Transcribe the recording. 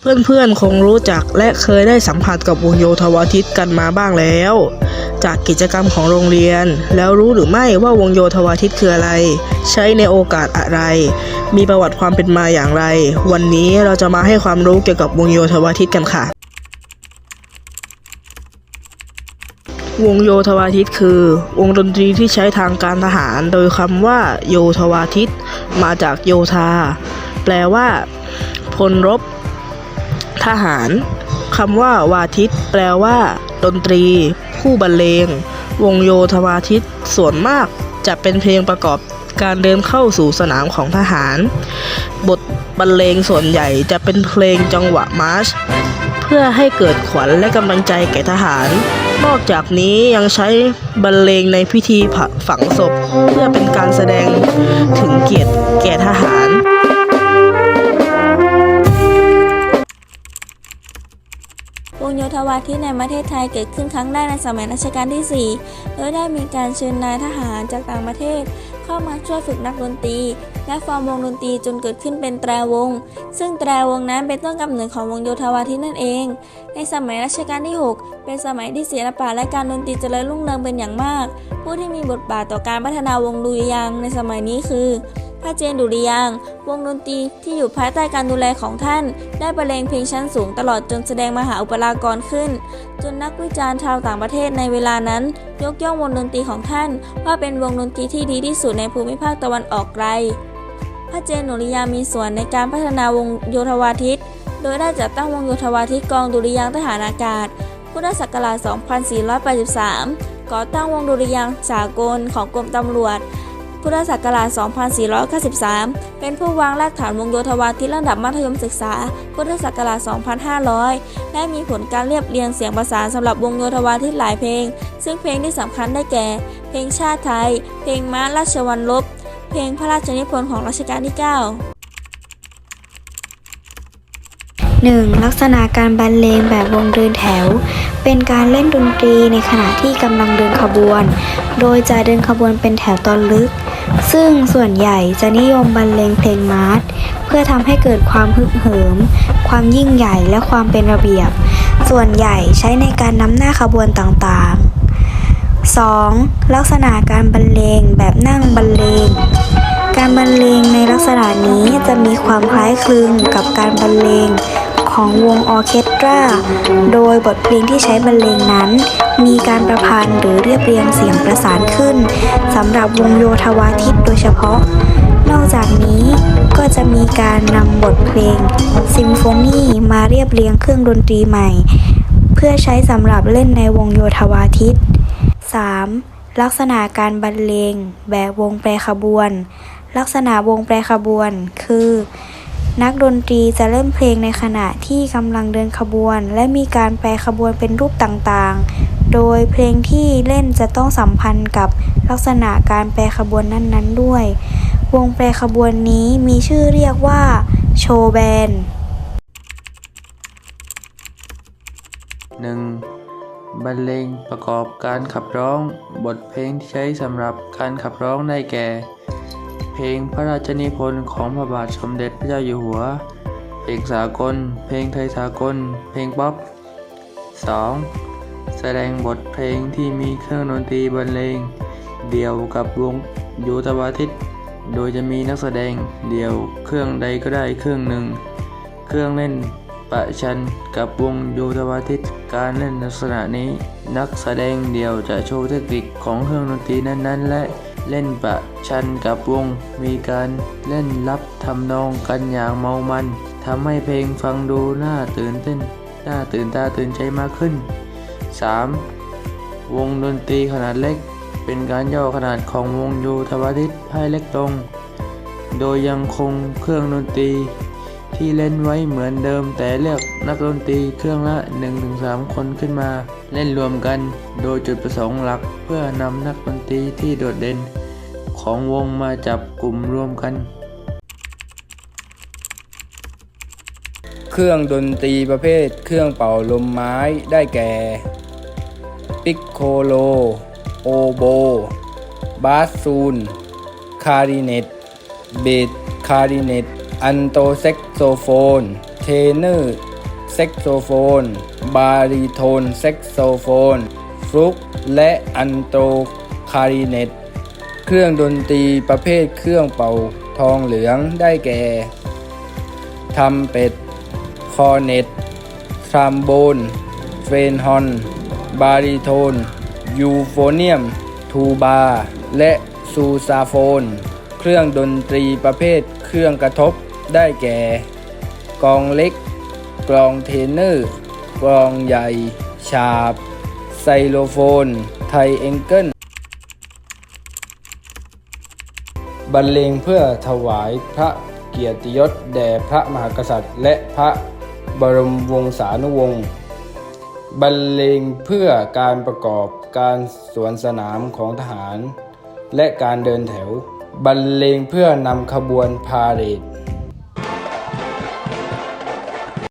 เพื่อนๆ คงรู้จักและเคยได้สัมผัสกับวงโยธวาทิตกันมาบ้างแล้ว จากกิจกรรมของโรงเรียน แล้วรู้หรือไม่ว่าวงโยธวาทิตคืออะไร ใช้ในโอกาสอะไร มีประวัติความเป็นมาอย่างไร วันนี้เราจะมาให้ความรู้เกี่ยวกับวงโยธวาทิตกันค่ะ วงโยธวาทิตคือ วงดนตรีที่ใช้ทางการทหาร โดยคำว่า โยธวาทิต มาจากโยธา แปลว่าพลรบ ทหารคำว่าวาทิตแปลว่า ดนตรี ผู้บรรเลง วงโยธวาทิตส่วนมากจะเป็นเพลงประกอบการเดินเข้าสู่สนามของทหาร บทบรรเลงส่วนใหญ่จะเป็นเพลงจังหวะมาร์ช เพื่อให้เกิดขวัญและกำลังใจแก่ทหาร นอกจากนี้ยังใช้บรรเลงในพิธีฝังศพ เพื่อเป็นการแสดงถึงเกียรติแก่ทหาร วงโยธวาทิตในประเทศไทยเกิดขึ้นครั้งแรกในสมัยรัชกาลที่ 4 โดยได้มีการเชิญนายทหารจากต่างประเทศ เข้ามาช่วยฝึกนักดนตรี และฟอร์มวงดนตรีจนเกิดขึ้นเป็นแตรวง ซึ่งแตรวงนั้นเป็นต้นกำเนิดของวงโยธวาทิตนั่นเอง ในสมัยรัชกาลที่ 6 เป็นสมัยที่ศิลปะและการดนตรีเจริญรุ่งเรืองเป็นอย่างมาก ผู้ที่มีบทบาทต่อการพัฒนาวงดุริยางในสมัยนี้คือ พระเจนดุริยางวงดนตรีที่อยู่ภายใต้การดูแลของท่าน ได้บรรเลงเพลงชั้นสูงตลอดจนแสดงมหาอุปรากรขึ้น จนนักวิจารณ์ชาวต่างประเทศในเวลานั้น ยกย่องวงดนตรีของท่าน ว่าเป็นวงดนตรีที่ดีที่สุดในภูมิภาคตะวันออกไกล พระเจนดุริยางมีส่วนในการพัฒนาวงโยธวาทิต โดยได้จัดตั้งวงโยธวาทิตกองดุริยางทหารอากาศ พุทธศักราช 2483 ก่อตั้งวงดุริยางสากลของกรมตำรวจ พุทธศักราช 2493 เป็นผู้วางรากฐานวงโยธวาทิตระดับมัธยมศึกษา พุทธศักราช 2500 และมีผลการเรียบเรียงเสียงประสานสำหรับวงโยธวาทิตหลายเพลง ซึ่งเพลงที่สำคัญได้แก่ เพลงชาติไทย เพลงม้าราชวัลลบ เพลงพระราชนิพนธ์ของรัชกาลที่ 9 1. ลักษณะการบรรเลงแบบวงเดินแถว เป็นการเล่นดนตรีในขณะที่กำลังเดินขบวน โดยจะเดินขบวนเป็นแถวตอนลึก ซึ่งส่วนใหญ่จะนิยมบรรเลงเพลงมาร์ชเพื่อทำให้เกิดความฮึกเหิม ความยิ่งใหญ่และความเป็นระเบียบ ส่วนใหญ่ใช้ในการนำหน้าขบวนต่างๆ 2. ลักษณะการบรรเลงแบบนั่งบรรเลง การบรรเลงในลักษณะนี้จะมีความคล้ายคลึงกับการบรรเลง ของวงออเคสตรา โดยบทเพลงที่ใช้บรรเลงนั้น มีการประพันธ์หรือเรียบเรียงเสียงประสานขึ้นสำหรับวงโยธวาทิตโดยเฉพาะ นอกจากนี้ก็จะมีการนำบทเพลงซิมโฟนีมาเรียบเรียงเครื่องดนตรีใหม่ เพื่อใช้สำหรับเล่นในวงโยธวาทิต 3. ลักษณะการบรรเลงแบบวงแปรขบวน ลักษณะวงแปรขบวนคือ นักดนตรีจะเล่นเพลงในขณะที่กำลังเดินขบวน และมีการแปรขบวนเป็นรูปต่างๆ โดยเพลงที่เล่นจะต้องสัมพันธ์กับลักษณะการแปรขบวนนั้นๆด้วย วงแปรขบวนนี้มีชื่อเรียกว่า โชว์แบน 1. บรรเลงประกอบการขับร้อง บทเพลงที่ใช้สำหรับการขับร้องได้แก่ เพลงพระราชนิพนธ์ของพระบาทสมเด็จพระเจ้าอยู่หัว เพลงสากล เพลงไทยสากล เพลงป๊อป 2. แสดงบทเพลงที่มีเครื่องดนตรีบรรเลง เดี่ยวกับวงโยธวาทิต โดยจะมีนักแสดงเดี่ยวเครื่องใดก็ได้เครื่องหนึ่ง เครื่องเล่นประชันกับวงโยธวาทิตการเล่นลักษณะนี้ นักแสดงเดี่ยวจะโชว์เทคนิคของเครื่องดนตรีนั้นๆ และ เล่นประชันกับวง มีการเล่นรับทำนองกันอย่างเมามันทำให้เพลงฟังดูน่าตื่นเต้นน่าตื่นตาตื่นใจมากขึ้น 3. วงดนตรีขนาดเล็ก เป็นการย่อขนาดของวงโยธวาทิตให้เล็กลงโดยยังคงเครื่องดนตรีที่เล่นไว้เหมือนเดิมแต่เลือกนักดนตรีเครื่องละ 1-3 คนขึ้นมา เล่นรวมกันโดยจุดประสงค์หลักเพื่อนำนักดนตรีที่โดดเด่น ของวงมาจับกลุ่มรวมกัน เครื่องดนตรีประเภทเครื่องเป่าลมไม้ได้แก่ ปิกโคโล โอโบ บาสซูน คาริเนตเบสคาริเนตอันโตเซ็กโซโฟน เทเนอร์เซ็กโซโฟน บาริโทนเซ็กโซโฟนฟลุกและอันโตคาริเนต เครื่องดนตรีประเภทเครื่องเป่าทองเหลืองได้แก่ทำเป็ด คอเน็ต ทรัมโบน เฟนฮอน บาริโทน ยูโฟเนียม ทูบา และซูซาโฟน เครื่องดนตรีประเภทเครื่องกระทบได้แก่ กองเล็ก กลองเทนเนอร์ กลองใหญ่ฉาบ ไซโลโฟน ไทเองเกิล บรรเลงเพื่อถวายพระเกียรติยศแด่พระมหากษัตริย์ และพระบรมวงศานุวงศ์บรรเลงเพื่อการประกอบการสวนสนามของทหาร และการเดินแถว บรรเลงเพื่อนำขบวนพาเหรด